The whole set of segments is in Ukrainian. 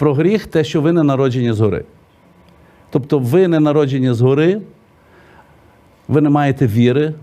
Про гріх те, що ви не народжені згори. Тобто ви не народжені згори, ви не маєте віри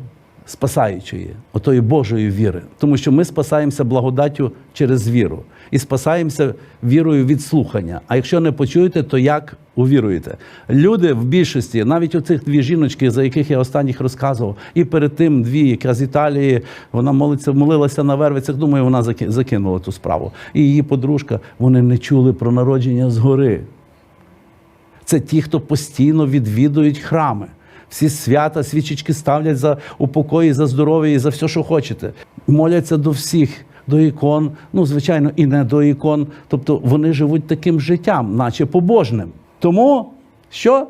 спасаючої, отої Божої віри. Тому що ми спасаємося благодаттю через віру і спасаємося вірою від слухання. А якщо не почуєте, то як увіруєте? Люди в більшості, навіть у цих дві жіночки, за яких я останніх розказував, і перед тим дві, яка з Італії, вона молиться, молилася на вервицях. Думаю, вона заки- закинула ту справу. І її подружка, вони не чули про народження згори. Це ті, хто постійно відвідують храми. Всі свята, свічечки ставлять за упокої, за здоров'я і за все, що хочете. Моляться до всіх, до ікон, ну, звичайно, і не до ікон. Тобто вони живуть таким життям, наче побожним. Тому що?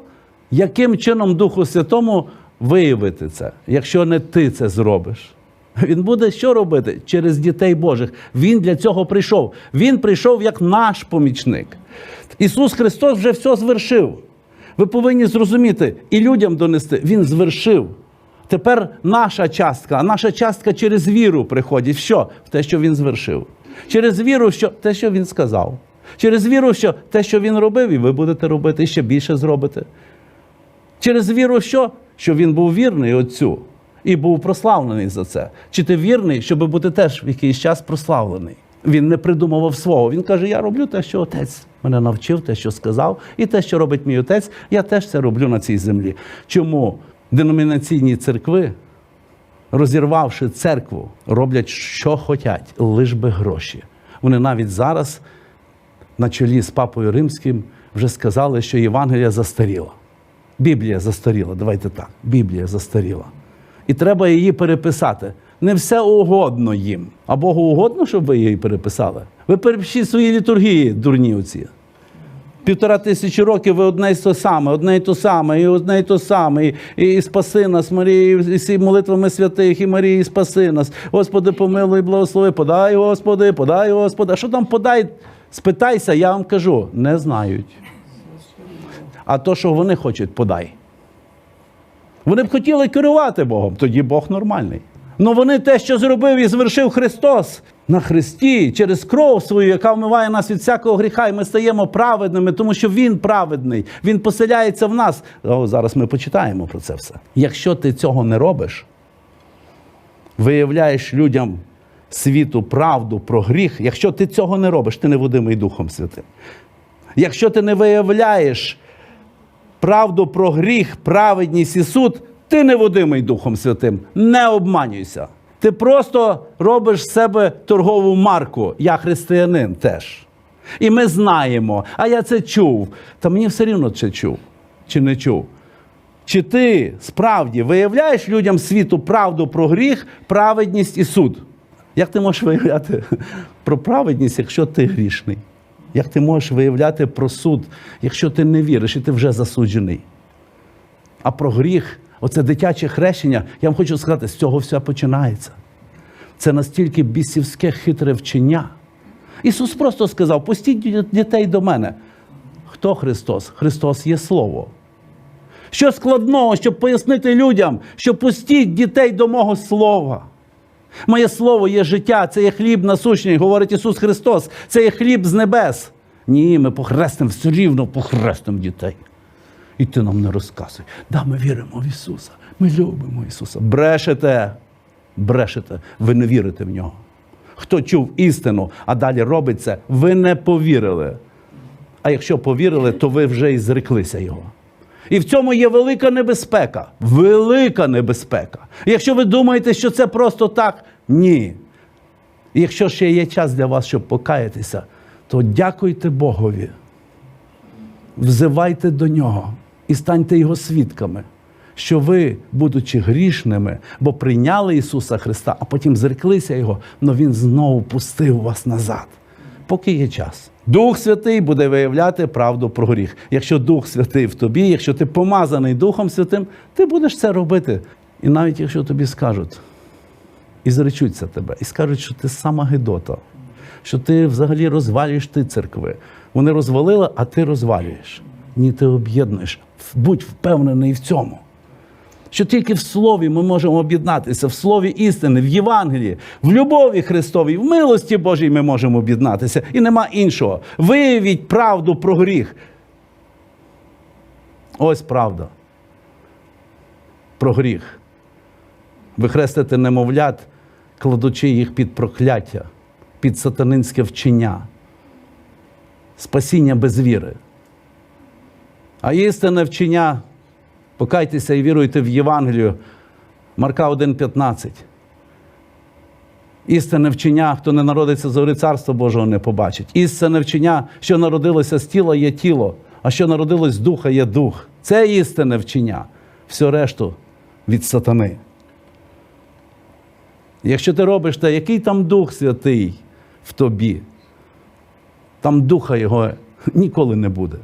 Яким чином Духу Святому виявити це, якщо не ти це зробиш? Він буде що робити? Через дітей Божих. Він для цього прийшов. Він прийшов як наш помічник. Ісус Христос вже все звершив. Ви повинні зрозуміти і людям донести. Він звершив. Тепер наша частка, а наша частка через віру приходить. Що? В те, що він звершив. Через віру, що те, що він сказав. Через віру, що те, що він робив, і ви будете робити, і ще більше зробите. Через віру, що? Що він був вірний Отцю і був прославлений за це. Чи ти вірний, щоб бути теж в якийсь час прославлений? Він не придумував свого. Він каже: Я роблю те, що отець мене навчив, те, що сказав, і те, що робить мій отець, я теж це роблю на цій землі. Чому деномінаційні церкви, розірвавши церкву, роблять, що хочуть, лиш би гроші. Вони навіть зараз на чолі з папою римським вже сказали, що Євангелія застаріла. Біблія застаріла, давайте так. Біблія застаріла. І треба її переписати. Не все угодно їм. А Богу угодно, щоб ви її переписали. Ви перепишіть свої літургії, дурні оці. Півтора тисячі років ви одне й то саме, одне й то саме, і одне й то саме, і, і, і спаси нас, Марії, і всі молитвами святих, і Марії, спаси нас. Господи, помилуй, благослови, подай, Господи, подай, Господи. А що там подай? Спитайся, я вам кажу, не знають. А то, що вони хочуть, подай. Вони б хотіли керувати Богом, тоді Бог нормальний. Ну вони те, що зробив і звершив Христос на Христі через кров свою, яка вмиває нас від всякого гріха, і ми стаємо праведними, тому що Він праведний, Він поселяється в нас. О, зараз ми почитаємо про це все. Якщо ти цього не робиш, виявляєш людям світу правду про гріх, якщо ти цього не робиш, ти не водимий Духом Святим. Якщо ти не виявляєш правду про гріх, праведність і суд, ти не водимий Духом Святим. Не обманюйся. Ти просто робиш з себе торгову марку. Я християнин теж. І ми знаємо, а я це чув. Та мені все рівно чи чув, чи не чув. Чи ти справді виявляєш людям світу правду про гріх, праведність і суд? Як ти можеш виявляти про праведність, якщо ти грішний? Як ти можеш виявляти про суд, якщо ти не віриш і ти вже засуджений? А про гріх, оце дитяче хрещення, я вам хочу сказати, з цього все починається. Це настільки бісівське хитре вчення. Ісус просто сказав: пустіть дітей до мене. Хто Христос? Христос є Слово. Що складного, щоб пояснити людям, що пустіть дітей до мого слова. Моє слово є життя, це є хліб насущний, говорить Ісус Христос, це є хліб з небес. Ні, ми похрестимо все рівно похрестимо дітей. І ти нам не розказуй. Да, ми віримо в Ісуса. Ми любимо Ісуса. Брешете, брешете, ви не вірите в нього. Хто чув істину, а далі робить це, ви не повірили. А якщо повірили, то ви вже і зреклися його. І в цьому є велика небезпека. Велика небезпека. Якщо ви думаєте, що це просто так, ні. Якщо ще є час для вас, щоб покаятися, то дякуйте Богові. Взивайте до нього і станьте його свідками, що ви, будучи грішними, бо прийняли Ісуса Христа, а потім зреклися Його, але Він знову пустив вас назад. Поки є час. Дух Святий буде виявляти правду про гріх. Якщо Дух Святий в тобі, якщо ти помазаний Духом Святим, ти будеш це робити. І навіть якщо тобі скажуть, і зречуться тебе, і скажуть, що ти сама Гедота, що ти взагалі розвалюєш ти церкви. Вони розвалили, а ти розвалюєш. Ні, ти об'єднуєш. Будь впевнений в цьому. Що тільки в Слові ми можемо об'єднатися, в Слові істини, в Євангелії, в любові Христовій, в милості Божій ми можемо об'єднатися. І нема іншого. Виявіть правду про гріх. Ось правда. Про гріх. Ви хрестите немовлят, кладучи їх під прокляття, під сатанинське вчення, спасіння без віри. А істинне вчення, покайтеся і віруйте в Євангелію, Марка 1,15. Істинне вчення, хто не народиться згори царства Божого, не побачить. Істинне вчення, що народилося з тіла, є тіло, а що народилось з духа, є дух. Це істинне вчення. Все решту від сатани. Якщо ти робиш те, який там Дух Святий в тобі, там духа його ніколи не буде.